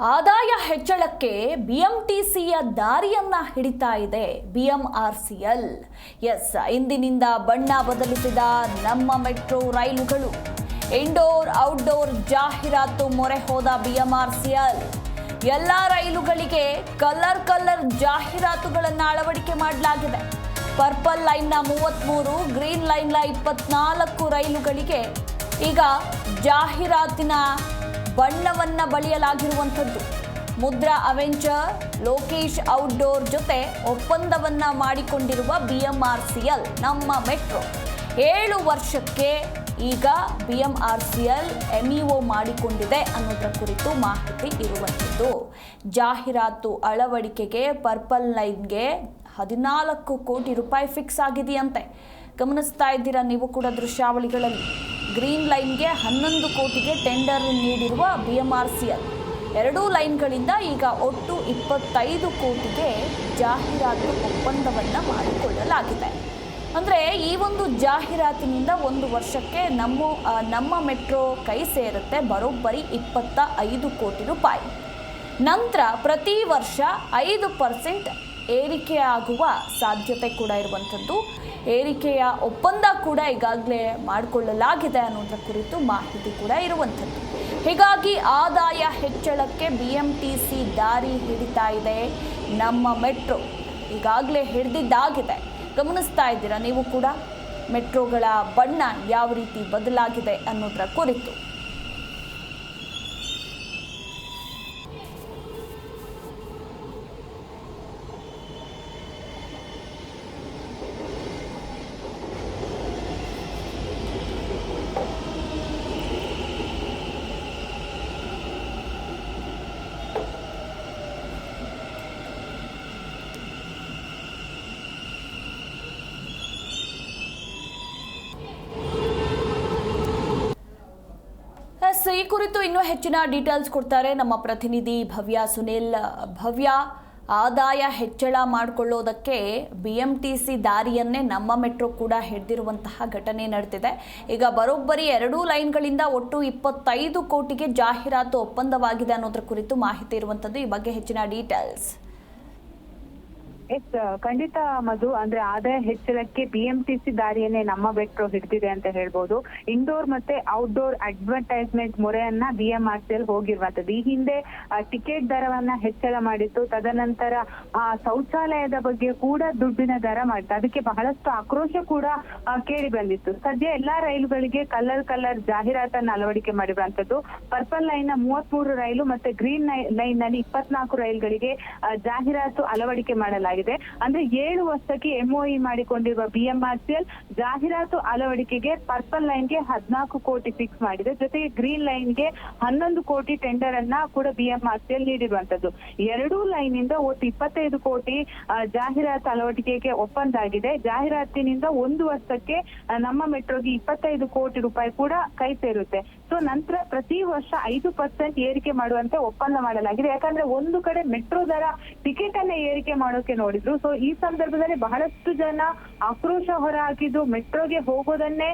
ಆದಾಯ ಹೆಚ್ಚಳಕ್ಕೆ ಬಿಎಂಟಿಸಿಯ ದಾರಿಯನ್ನ ಹಿಡಿತಾ ಇದೆ ಬಿಎಂಆರ್ಸಿಎಲ್. ಎಸ್, ಇಂದಿನಿಂದ ಬಣ್ಣ ಬದಲಿಸಿದ ನಮ್ಮ ಮೆಟ್ರೋ ರೈಲುಗಳು. ಇಂಡೋರ್, ಔಟ್ಡೋರ್ ಜಾಹೀರಾತು ಮೊರೆ ಹೋದ ಬಿಎಂಆರ್ಸಿಎಲ್. ಎಲ್ಲ ರೈಲುಗಳಿಗೆ ಕಲರ್ ಕಲರ್ ಜಾಹೀರಾತುಗಳನ್ನು ಅಳವಡಿಕೆ ಮಾಡಲಾಗಿದೆ. ಪರ್ಪಲ್ ಲೈನ್ನ ಮೂವತ್ತ್ಮೂರು ಗ್ರೀನ್ ಲೈನ್ನ ಇಪ್ಪತ್ನಾಲ್ಕು ರೈಲುಗಳಿಗೆ ಈಗ ಜಾಹೀರಾತಿನ ಬಣ್ಣವನ್ನ ಬಳಿಯಲಾಗಿರುವಂಥದ್ದು. ಮುದ್ರಾ ಅವೆಂಚರ್, ಲೋಕೇಶ್ ಔಟ್ಡೋರ್ ಜೊತೆ ಒಪ್ಪಂದವನ್ನ ಮಾಡಿಕೊಂಡಿರುವ B M R C L Namma metro. ಏಳು ವರ್ಷಕ್ಕೆ ಈಗ B M R C L MOU ಮಾಡಿಕೊಂಡಿದೆ ಅನ್ನೋದರ ಕುರಿತು ಮಾಹಿತಿ ಇರುವಂಥದ್ದು. ಜಾಹೀರಾತು ಅಳವಡಿಕೆಗೆ ಪರ್ಪಲ್ ಲೈನ್ಗೆ ಹದಿನಾಲ್ಕು ಕೋಟಿ ರೂಪಾಯಿ ಫಿಕ್ಸ್ ಆಗಿದೆಯಂತೆ. ಗಮನಿಸ್ತಾ ಇದ್ದೀರಾ ನೀವು ಕೂಡ ದೃಶ್ಯಾವಳಿಗಳಲ್ಲಿ. ಗ್ರೀನ್ ಲೈನ್ಗೆ ಹನ್ನೊಂದು ಕೋಟಿಗೆ ಟೆಂಡರ್ ನೀಡಿರುವ B M R C L ಎರಡೂ ಲೈನ್ಗಳಿಂದ ಈಗ ಒಟ್ಟು ಇಪ್ಪತ್ತೈದು ಕೋಟಿಗೆ ಜಾಹೀರಾತು ಒಪ್ಪಂದವನ್ನು ಮಾಡಿಕೊಳ್ಳಲಾಗಿದೆ. ಅಂದರೆ ಈ ಒಂದು ಜಾಹೀರಾತಿನಿಂದ ಒಂದು ವರ್ಷಕ್ಕೆ ನಮ್ಮ ನಮ್ಮ ಮೆಟ್ರೋ ಕೈ ಸೇರುತ್ತೆ ಬರೋಬ್ಬರಿ ಇಪ್ಪತ್ತ ಐದು ಕೋಟಿ ರೂಪಾಯಿ. ನಂತರ ಪ್ರತಿ ವರ್ಷ ಐದು ಪರ್ಸೆಂಟ್ ಏರಿಕೆಯಾಗುವ ಸಾಧ್ಯತೆ ಕೂಡ ಇರುವಂಥದ್ದು. ಏರಿಕೆಯ ಒಪ್ಪಂದ ಕೂಡ ಈಗಾಗಲೇ ಮಾಡಿಕೊಳ್ಳಲಾಗಿದೆ ಅನ್ನೋದರ ಕುರಿತು ಮಾಹಿತಿ ಕೂಡ ಇರುವಂಥದ್ದು. ಹೀಗಾಗಿ ಆದಾಯ ಹೆಚ್ಚಳಕ್ಕೆ ಬಿ ಎಂ ಟಿ ಸಿ ದಾರಿ ಹಿಡಿತಾ ಇದೆ. ನಮ್ಮ ಮೆಟ್ರೋ ಈಗಾಗಲೇ ಹಿಡಿದಿದ್ದಾಗಿದೆ. ಗಮನಿಸ್ತಾ ಇದ್ದೀರಾ ನೀವು ಕೂಡ? ಮೆಟ್ರೋಗಳ ಬಣ್ಣ ಯಾವ ರೀತಿ ಬದಲಾಗಿದೆ ಅನ್ನೋದರ ಕುರಿತು ಎಸ್ ಈ ಕುರಿತು ಇನ್ನೂ ಹೆಚ್ಚಿನ ಡೀಟೇಲ್ಸ್ ಕೊಡ್ತಾರೆ ನಮ್ಮ ಪ್ರತಿನಿಧಿ ಭವ್ಯ ಸುನಿಲ್. ಭವ್ಯ, ಆದಾಯ ಹೆಚ್ಚಳ ಮಾಡಿಕೊಳ್ಳೋದಕ್ಕೆ ಬಿ ಎಂ ಟಿ ಸಿ ದಾರಿಯನ್ನೇ ನಮ್ಮ ಮೆಟ್ರೋ ಕೂಡ ಹಿಡಿದಿರುವಂತಹ ಘಟನೆ ನಡೆದಿದೆ ಈಗ ಬರೋಬ್ಬರಿ ಎರಡೂ ಲೈನ್ಗಳಿಂದ ಒಟ್ಟು ಇಪ್ಪತ್ತೈದು ಕೋಟಿಗೆ ಜಾಹೀರಾತು ಒಪ್ಪಂದವಾಗಿದೆ ಅನ್ನೋದ್ರ ಕುರಿತು ಮಾಹಿತಿ ಇರುವಂಥದ್ದು ಈ ಬಗ್ಗೆ ಹೆಚ್ಚಿನ ಡೀಟೇಲ್ಸ್. ಎಸ್ ಖಂಡಿತ ಮಧು ಅಂದ್ರೆ ಆದಾಯ ಹೆಚ್ಚಳಕ್ಕೆ ಬಿಎಂಟಿಸಿ ದಾರಿಯನ್ನೇ ನಮ್ಮ ಬೆಟ್ರು ಹಿಡಿದಿದೆ ಅಂತ ಹೇಳ್ಬೋದು. ಇಂಡೋರ್ ಮತ್ತೆ outdoor advertisement ಮೊರೆಯನ್ನ B M R C L ಹೋಗಿರುವಂತದ್ದು ಈ ಹಿಂದೆ ಟಿಕೆಟ್ ದರವನ್ನ ಹೆಚ್ಚಳ ಮಾಡಿತ್ತು. ತದನಂತರ ಆ, ಶೌಚಾಲಯದ ಬಗ್ಗೆ ಕೂಡ ದುಡ್ಡಿನ ದರ ಮಾಡಿತ್ತು. ಅದಕ್ಕೆ ಬಹಳಷ್ಟು ಆಕ್ರೋಶ ಕೂಡ ಕೇಳಿ ಬಂದಿತ್ತು. ಸದ್ಯ ಎಲ್ಲಾ ರೈಲುಗಳಿಗೆ ಕಲರ್ ಕಲರ್ ಜಾಹೀರಾತನ್ನ ಅಳವಡಿಕೆ ಮಾಡಿರುವಂತದ್ದು ಪರ್ಪಲ್ ಲೈನ್ನ ಮೂವತ್ಮೂರು ರೈಲು ಮತ್ತೆ ಗ್ರೀನ್ ಲೈನ್ನಲ್ಲಿ ಇಪ್ಪತ್ನಾಲ್ಕು ರೈಲುಗಳಿಗೆ ಜಾಹೀರಾತು ಅಳವಡಿಕೆ ಮಾಡಲಾಗಿದೆ. ಅಂದ್ರೆ ಏಳು ವರ್ಷಕ್ಕೆ ಎಂಒಇ ಮಾಡಿಕೊಂಡಿರುವ ಬಿಎಂಆರ್ಸಿಎಲ್ ಜಾಹೀರಾತು ಅಳವಡಿಕೆಗೆ ಪರ್ಪಲ್ ಲೈನ್ಗೆ ಹದಿನಾಲ್ಕು ಕೋಟಿ ಫಿಕ್ಸ್ ಮಾಡಿದೆ. ಜೊತೆಗೆ ಗ್ರೀನ್ ಲೈನ್ಗೆ ಹನ್ನೊಂದು ಕೋಟಿ ಟೆಂಡರ್ ಅನ್ನ ಕೂಡ ಬಿಎಂಆರ್ಸಿಎಲ್ ನೀಡಿರುವಂತದ್ದು ಎರಡೂ ಲೈನ್ ಇಂದ ಒಟ್ಟು ಇಪ್ಪತ್ತೈದು ಕೋಟಿ ಜಾಹೀರಾತು ಅಳವಡಿಕೆಗೆ ಒಪ್ಪಂದ ಆಗಿದೆ. ಜಾಹೀರಾತಿನಿಂದ ಒಂದು ವರ್ಷಕ್ಕೆ ನಮ್ಮ ಮೆಟ್ರೋಗೆ ಇಪ್ಪತ್ತೈದು ಕೋಟಿ ರೂಪಾಯಿ ಕೂಡ ಕೈ ಸೇರುತ್ತೆ. ಸೊ ನಂತರ ಪ್ರತಿ ವರ್ಷ ಐದು ಪರ್ಸೆಂಟ್ ಏರಿಕೆ ಮಾಡುವಂತೆ ಒಪ್ಪಂದ ಮಾಡಲಾಗಿದೆ. ಯಾಕಂದ್ರೆ ಒಂದು ಕಡೆ ಮೆಟ್ರೋ ದರ ಟಿಕೆಟ್ ಅನ್ನ ಏರಿಕೆ ಮಾಡೋಕೆ ನೋಡಿದ್ರು. ಸೊ ಈ ಸಂದರ್ಭದಲ್ಲಿ ಬಹಳಷ್ಟು ಜನ ಆಕ್ರೋಶ ಹೊರಹಾಕಿದ್ದು ಮೆಟ್ರೋಗೆ ಹೋಗೋದನ್ನೇ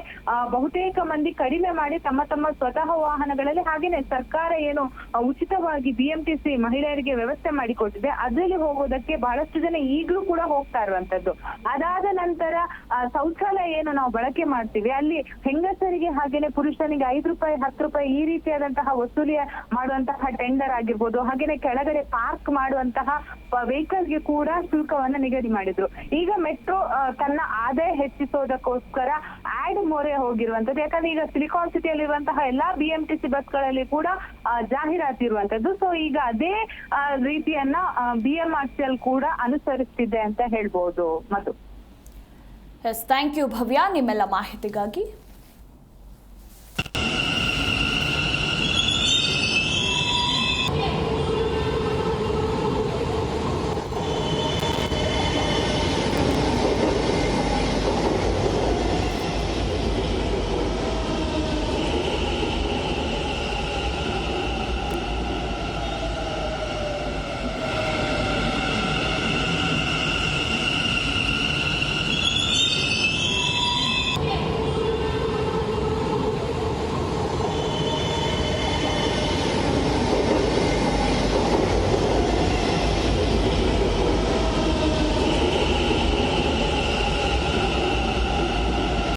ಬಹುತೇಕ ಮಂದಿ ಕಡಿಮೆ ಮಾಡಿ ತಮ್ಮ ತಮ್ಮ ಸ್ವತಃ ವಾಹನಗಳಲ್ಲಿ. ಹಾಗೇನೆ ಸರ್ಕಾರ ಏನು ಉಚಿತವಾಗಿ ಬಿಎಂಟಿಸಿ ಮಹಿಳೆಯರಿಗೆ ವ್ಯವಸ್ಥೆ ಮಾಡಿಕೊಟ್ಟಿದೆ. ಅದರಲ್ಲಿ ಹೋಗೋದಕ್ಕೆ ಬಹಳಷ್ಟು ಜನ ಈಗಲೂ ಕೂಡ ಹೋಗ್ತಾ ಇರುವಂತದ್ದು. ಅದಾದ ನಂತರ ಶೌಚಾಲಯ ಏನು ನಾವು ಬಳಕೆ ಮಾಡ್ತೀವಿ. ಅಲ್ಲಿ ಹೆಂಗಸರಿಗೆ ಹಾಗೇನೆ ಪುರುಷನಿಗೆ ಐದು ರೂಪಾಯಿ, ಹತ್ತು ರೂಪಾಯಿ ಈ ರೀತಿಯಾದಂತಹ ವಸೂಲಿ ಮಾಡುವಂತಹ ಟೆಂಡರ್ ಆಗಿರ್ಬೋದು. ಹಾಗೇನೆ ಕೆಳಗಡೆ ಪಾರ್ಕ್ ಮಾಡುವಂತಹ ವೆಹಿಕಲ್ಗೆ ಕೂಡ ಶುಲ್ಕವನ್ನ ನಿಗದಿ ಮಾಡಿದ್ರು. ಈಗ ಮೆಟ್ರೋ ತನ್ನ ಆದಾಯ ಹೆಚ್ಚಿಸೋದಕ್ಕೋಸ್ಕರ ಆಡ್ ಮೊರೆ ಹೋಗಿರುವಂತದ್ದು ಯಾಕಂದ್ರೆ ಈಗ ಸಿಲಿಕಾನ್ ಸಿಟಿಯಲ್ಲಿರುವಂತಹ ಎಲ್ಲಾ ಬಿಎಂಟಿಸಿ ಬಸ್ಗಳಲ್ಲಿ ಕೂಡ ಜಾಹೀರಾತಿ ಇರುವಂತದ್ದು ಸೊ ಈಗ ಅದೇ ರೀತಿಯನ್ನ ಬಿಎಂಆರ್ಸಿಎಲ್ ಕೂಡ ಅನುಸರಿಸ್ತಿದೆ ಅಂತ ಹೇಳ್ಬೋದು ಮತ್ತು ಥ್ಯಾಂಕ್ ಯು ಭವ್ಯ. ನಿಮ್ಮೆಲ್ಲ ಮಾಹಿತಿಗಾಗಿ